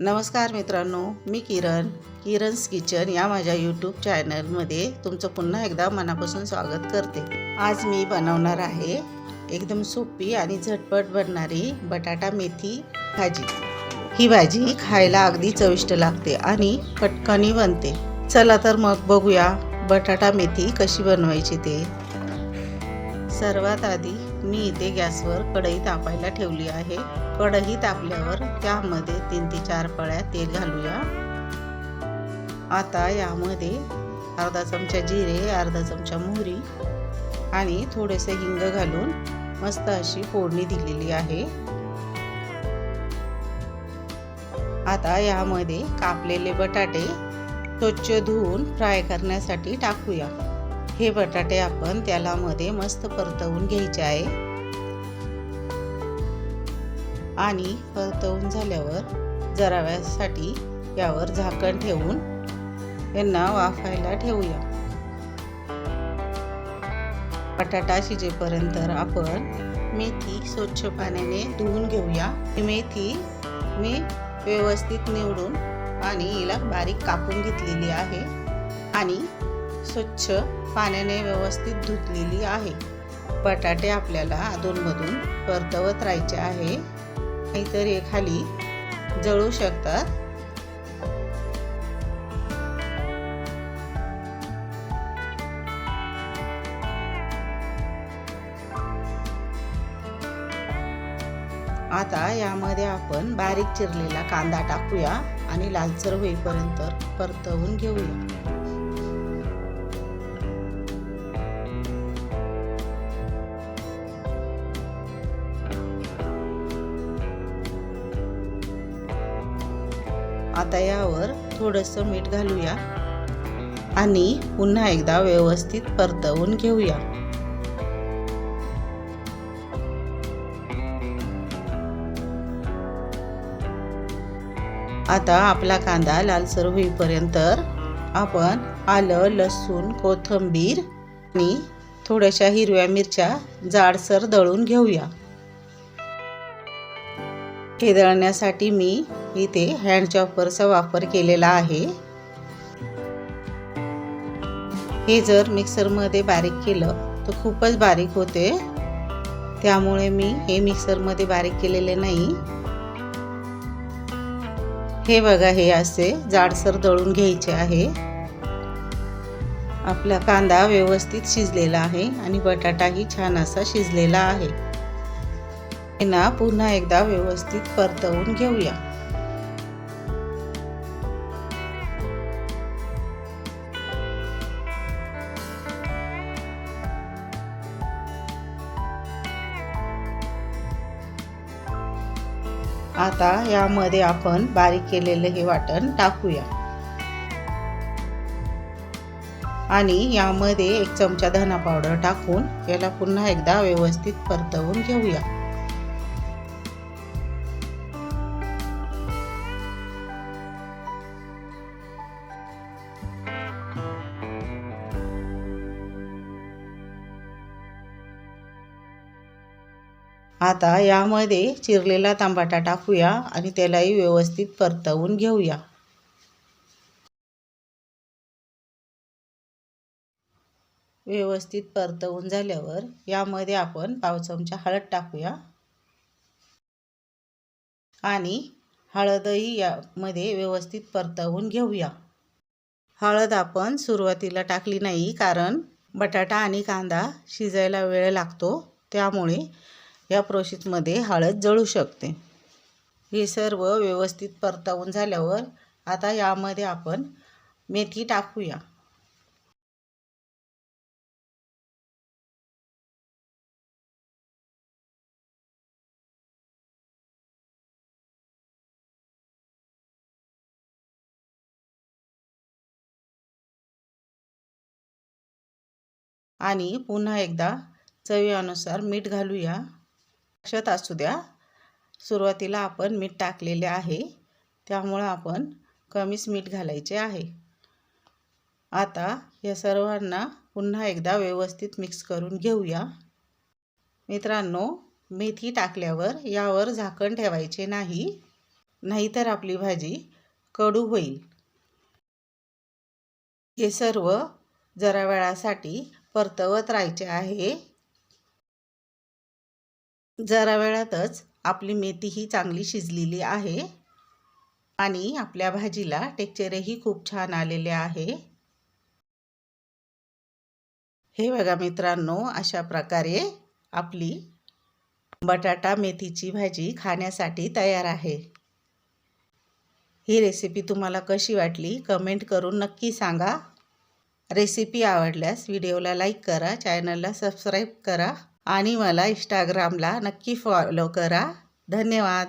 नमस्कार मित्रांनो मी किरण किरणस किचन या माझ्या यूट्यूब चॅनलमध्ये तुमचं पुन्हा एकदा मनापासून स्वागत करते. आज मी बनवणार आहे एकदम सोपी आणि झटपट बनणारी बटाटा मेथी भाजी. ही भाजी खायला अगदी चविष्ट लागते आणि पटकनी बनते. चला तर मग बघूया बटाटा मेथी कशी बनवायची ते. सर्वात आधी मी इथे गॅसवर कढई तापायला ठेवली आहे. कढई तापल्यावर त्यामध्ये तीन ते चार पळ्या तेल घालूया. आता यामध्ये अर्धा चमचा जिरे अर्धा चमचा मोहरी आणि थोडेसे हिंग घालून मस्त अशी फोडणी दिलेली आहे. आता यामध्ये कापलेले बटाटे स्वच्छ धुवून फ्राय करण्यासाठी टाकूया. हे बटाटे आपण त्याला मध्ये मस्त परतवून घ्यायचे आहे. आणि परतवून झाल्यावर जराव्यासाठी यावर झाकण ठेवून यांना वाफायला ठेवूया. बटाटा शिजेपर्यंत आपण मेथी स्वच्छ पाण्याने धुवून घेऊया. ही मेथी मी व्यवस्थित निवडून आणि हिला बारीक कापून घेतलेली आहे. आणि स्वच्छ पाण्याने व्यवस्थित धुतलेली आहे. बटाटे आपल्याला अधूनमधून परतवत राहायचे आहे. नाहीतर हे खाली जळू शकतात. आता यामध्ये आपण बारीक चिरलेला कांदा टाकूया आणि लालसर होईपर्यंत परतवून घेऊया. आता यावर थोडंसं मीठ घालूया आणि पुन्हा एकदा व्यवस्थित परतवून घेऊया. आता आपला कांदा लालसर होईपर्यंत आपण आलं लसूण कोथिंबीर आणि थोड्याशा हिरव्या मिरच्या जाडसर दळून घेऊया. हे दळण्यासाठी मी इथे हँड चॉपरचा वापर केलेला आहे. हे जर मिक्सरमध्ये बारीक केलं तर खूपच बारीक होते. त्यामुळे मी हे मिक्सरमध्ये बारीक केलेले नाही. हे बघा हे असे जाडसर दळून घ्यायचे आहे. आपला कांदा व्यवस्थित शिजलेला आहे आणि बटाटाही छान असा शिजलेला आहे. ना पुन्हा एकदा व्यवस्थित परतवून घेऊया. आता यामध्ये आपण बारीक केलेले हे वाटण टाकूया. आणि यामध्ये एक चमचा धना पावडर टाकून याला पुन्हा एकदा व्यवस्थित परतवून घेऊया. आता यामध्ये चिरलेला तांबाटा टाकूया आणि त्यालाही व्यवस्थित परतवून घेऊया. व्यवस्थित परतवून झाल्यावर यामध्ये आपण पाव चमचा हळद टाकूया. आणि हळदही यामध्ये व्यवस्थित परतवून घेऊया. हळद आपण सुरुवातीला टाकली नाही कारण बटाटा आणि कांदा शिजायला वेळ लागतो. त्यामुळे या प्रोसेसमध्ये हळद जळू शकते. हे सर्व व्यवस्थित परतावून झाल्यावर आता यामध्ये आपण मेथी टाकूया. आणि पुन्हा एकदा चवीनुसार मीठ घालूया. लक्षात असू द्या. सुरुवातीला आपण मीठ टाकलेले आहे. त्यामुळं आपण कमीच मीठ घालायचे आहे. आता या सर्वांना पुन्हा एकदा व्यवस्थित मिक्स करून घेऊया. मित्रांनो मेथी टाकल्यावर यावर झाकण ठेवायचे नाही. नाहीतर आपली भाजी कडू होईल. हे सर्व जरा वेळासाठी परतवत राहायचे आहे. जरा वेळातच आपली मेथी ही चांगली शिजलेली आहे आणि आपल्या भाजीला टेक्चरही खूप छान आलेले आहे. हे बघा मित्रांनो अशा प्रकारे आपली बटाटा मेथीची भाजी खाण्यासाठी तयार आहे. ही रेसिपी तुम्हाला कशी वाटली कमेंट करून नक्की सांगा. रेसिपी आवडल्यास व्हिडिओला लाईक करा चॅनलला सबस्क्राईब करा. आणि मला इंस्टाग्रामला नक्की फॉलो करा. धन्यवाद.